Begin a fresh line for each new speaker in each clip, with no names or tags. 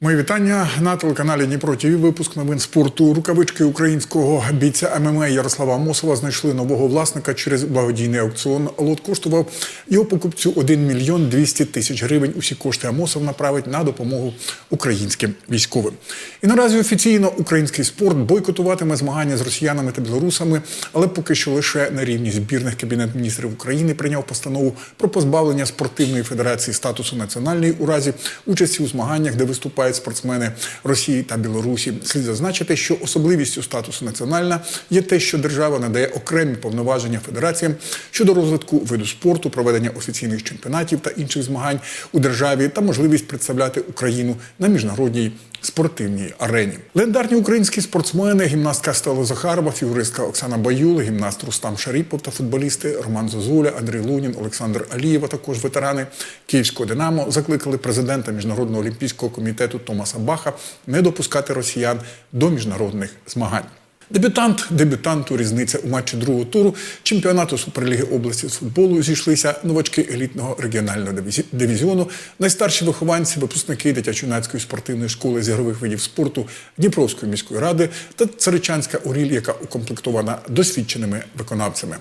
Мої вітання на телеканалі Дніпро ТВ. Випуск новин спорту. Рукавички українського бійця ММА Ярослава Амосова знайшли нового власника через благодійний аукціон. Лот коштував його покупцю 1 мільйон 200 тисяч гривень. Усі кошти Амосов направить на допомогу українським військовим. І наразі офіційно український спорт бойкотуватиме змагання з росіянами та білорусами, але поки що лише на рівні збірних кабінет міністрів України прийняв постанову про позбавлення спортивної федерації статусу національної у разі участі у змаганнях, де виступають спортсмени Росії та Білорусі. Слід зазначити, що особливістю статусу національна є те, що держава надає окремі повноваження федераціям щодо розвитку виду спорту, проведення офіційних чемпіонатів та інших змагань у державі та можливість представляти Україну на міжнародній спортивній арені. Легендарні українські спортсмени, гімнастка Стела Захарова, фігуристка Оксана Баюл, гімнаст Рустам Шаріпов та футболісти Роман Зозуля, Андрій Лунін, Олександр Алієв, а також ветерани Київського Динамо закликали президента Міжнародного олімпійського комітету Томаса Баха не допускати росіян до міжнародних змагань. Дебютант дебютанту різниця у матчі другого туру чемпіонату Суперліги області з футболу зійшлися новачки елітного регіонального дивізіону, найстарші вихованці, випускники дитячо-юнацької спортивної школи з ігрових видів спорту Дніпровської міської ради та Царичанська Оріль, яка укомплектована досвідченими виконавцями.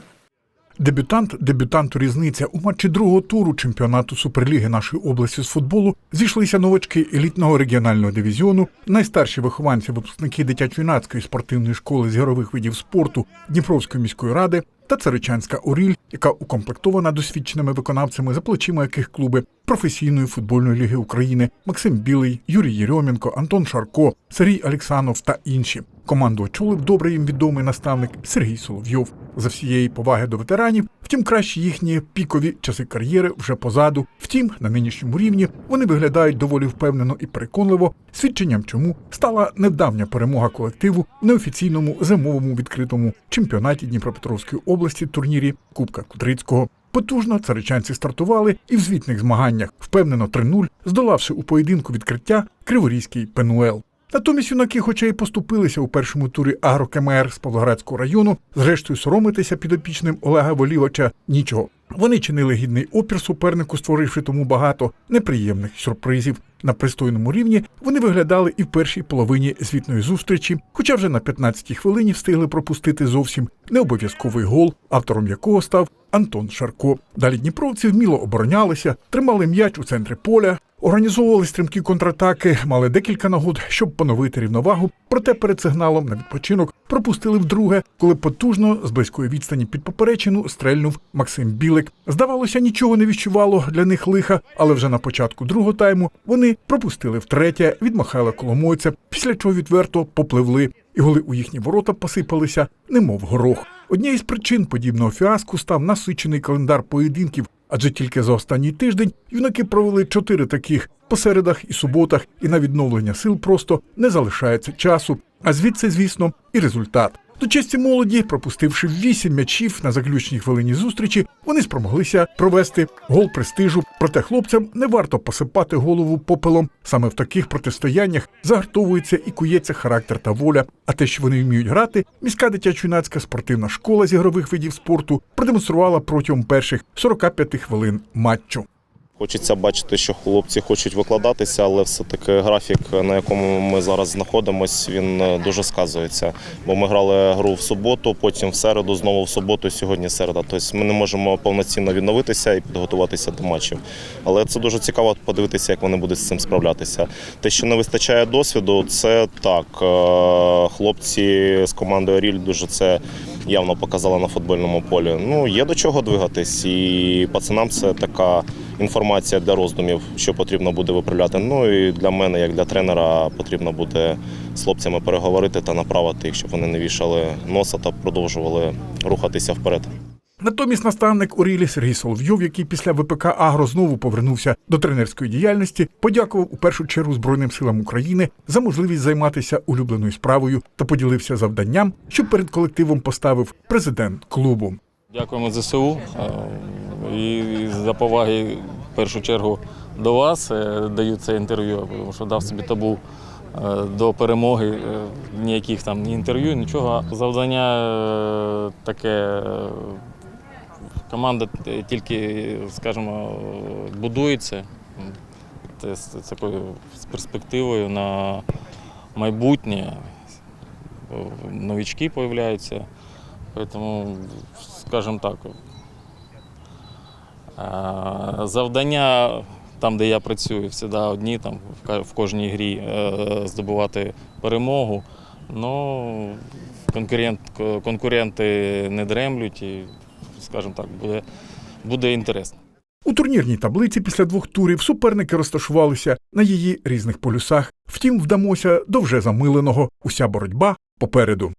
Дебютант, дебютанту різниця у матчі другого туру чемпіонату Суперліги нашої області з футболу зійшлися новачки елітного регіонального дивізіону, найстарші вихованці, випускники дитячо-юнацької спортивної школи з ігрових видів спорту Дніпровської міської ради та Царичанська Оріль, яка укомплектована досвідченими виконавцями, за плечима яких клуби професійної футбольної ліги України Максим Білий, Юрій Єрьомінко, Антон Шарко, Сергій Алексанов та інші. Команду очолив добре їм відомий наставник Сергій Соловйов. За всієї поваги до ветеранів, втім, кращі їхні пікові часи кар'єри вже позаду. Втім, на нинішньому рівні вони виглядають доволі впевнено і переконливо, свідченням чому стала недавня перемога колективу в неофіційному зимовому відкритому чемпіонаті Дніпропетровської області турнірі Кубка Кудрицького. Потужно царичанці стартували і в звітних змаганнях, впевнено 3-0, здолавши у поєдинку відкриття Криворізький Пенуел. Натомість юнаки, хоча й поступилися у першому турі агрокемер з Павлоградського району, зрештою соромитися підопічним Олега Волівача нічого. Вони чинили гідний опір супернику, створивши тому багато неприємних сюрпризів. На пристойному рівні вони виглядали і в першій половині звітної зустрічі, хоча вже на 15-й хвилині встигли пропустити зовсім необов'язковий гол, автором якого став Антон Шарко. Далі дніпровці вміло оборонялися, тримали м'яч у центрі поля, організовували стрімкі контратаки, мали декілька нагод, щоб поновити рівновагу. Проте перед сигналом на відпочинок пропустили вдруге, коли потужно з близької відстані під поперечину стрельнув Максим Білик. Здавалося, нічого не віщувало для них лиха, але вже на початку другого тайму вони пропустили втретє від Михайла Коломойця, після чого відверто попливли, і голи у їхні ворота посипалися, немов горох. Однією з причин подібного фіаску став насичений календар поєдинків, адже тільки за останній тиждень юнаки провели чотири таких по середах і суботах, і на відновлення сил просто не залишається часу. А звідси, звісно, і результат. До честі молоді, пропустивши вісім м'ячів на заключній хвилині зустрічі, вони спромоглися провести гол престижу. Проте хлопцям не варто посипати голову попелом. Саме в таких протистояннях загартовується і кується характер та воля. А те, що вони вміють грати, міська дитячо-юнацька спортивна школа з ігрових видів спорту продемонструвала протягом перших 45 хвилин матчу.
Хочеться бачити, що хлопці хочуть викладатися, але все-таки графік, на якому ми зараз знаходимося, він е, дуже сказується. Бо ми грали гру в суботу, потім в середу, знову в суботу, сьогодні середа. Тобто ми не можемо повноцінно відновитися і підготуватися до матчів. Але це дуже цікаво подивитися, як вони будуть з цим справлятися. Те, що не вистачає досвіду, це так. Е, Хлопці з командою Ріль дуже це явно показали на футбольному полі. Ну, є до чого двигатись, і пацанам це така інформація для роздумів, що потрібно буде виправляти. Ну і для мене, як для тренера, потрібно буде з хлопцями переговорити та направити їх, щоб вони не вішали носа та продовжували рухатися вперед.
Натомість наставник Орілі Сергій Соловйов, який після ВПК Агро знову повернувся до тренерської діяльності, подякував у першу чергу Збройним силам України за можливість займатися улюбленою справою та поділився завданням, що перед колективом поставив президент клубу.
Дякуємо ЗСУ і за поваги в першу чергу до вас е, даю це інтерв'ю, тому що дав собі табу е, до перемоги. е, Ніяких там ні інтерв'ю, нічого. Завдання таке. Команда тільки, скажімо, будується. те- з такою з перспективою на майбутнє. О, Новички з'являються. Тому, скажімо так, завдання там, де я працюю, завжди одні там в кожній грі е, здобувати перемогу. Ну, конкурент, конкуренти не дремлють і, скажімо так, буде, буде інтересно.
У турнірній таблиці після двох турів суперники розташувалися на її різних полюсах. Втім, вдамося до вже замиленого. Уся боротьба попереду.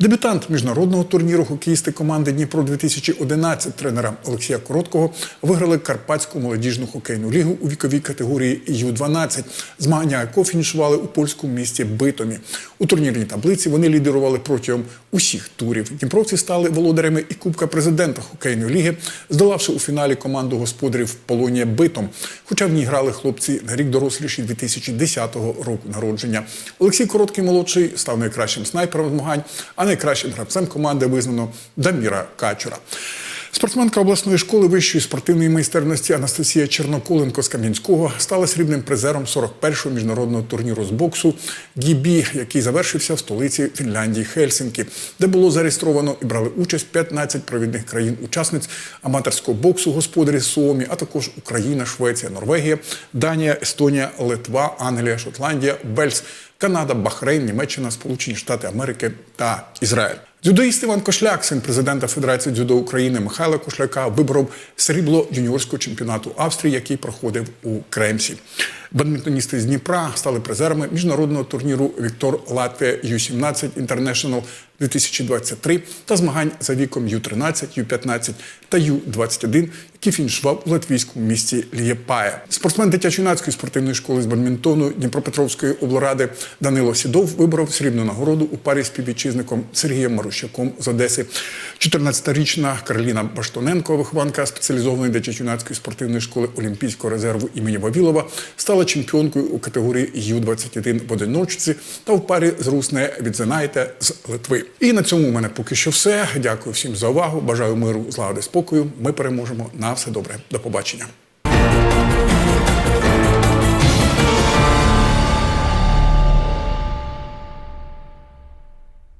Дебютант міжнародного турніру хокеїсти команди Дніпро 2011 тренера Олексія Короткого виграли Карпатську молодіжну хокейну лігу у віковій категорії Ю-12. Змагання АКО фінішували у польському місті Битомі. У турнірній таблиці вони лідерували протягом усіх турів. Дніпровці стали володарями і Кубка президента хокейної ліги, здолавши у фіналі команду господарів Полонія Битом. Хоча в ній грали хлопці на рік доросліші 2010 року народження. Олексій Короткий молодший став найкращим снайпером змагань, а найкращим гравцем команди визнано Даміра Качура. Спортсменка обласної школи вищої спортивної майстерності Анастасія Черноколенко з Кам'янського стала срібним призером 41-го міжнародного турніру з боксу «Гібі», який завершився в столиці Фінляндії Хельсинкі, де було зареєстровано і брали участь 15 провідних країн-учасниць аматорського боксу господарі Суомі, а також Україна, Швеція, Норвегія, Данія, Естонія, Литва, Англія, Шотландія, Бельс, Канада, Бахрейн, Німеччина, Сполучені Штати Америки та Ізраїль. Дзюдоїст Іван Кошляк, син президента Федерації дзюдо України Михайла Кошляка, виборов срібло юніорського чемпіонату Австрії, який проходив у Кремсі. Бадмінтоністи з Дніпра стали призерами міжнародного турніру Віктор Латвія Ю-17 International 2023 та змагань за віком Ю-13, Ю-15 та Ю-21, який фінішував у латвійському місті Лієпая. Спортсмен дитячо-юнацької спортивної школи з бадмінтону Дніпропетровської облради Данило Сідов виборов срібну нагороду у парі з співвітчизником Сергієм Марущаком з Одеси. 14-річна Кароліна Баштоненко, вихованка спеціалізованої дитячо-юнацької спортивної школи Олімпійського резерву імені Вавілова, стала чемпіонкою у категорії Ю-21 в одиночці та в парі з Русне Відзинайте з Литви. І на цьому у мене поки що все. Дякую всім за увагу. Бажаю миру, злагоди, спокою. Ми переможемо. На все добре. До побачення.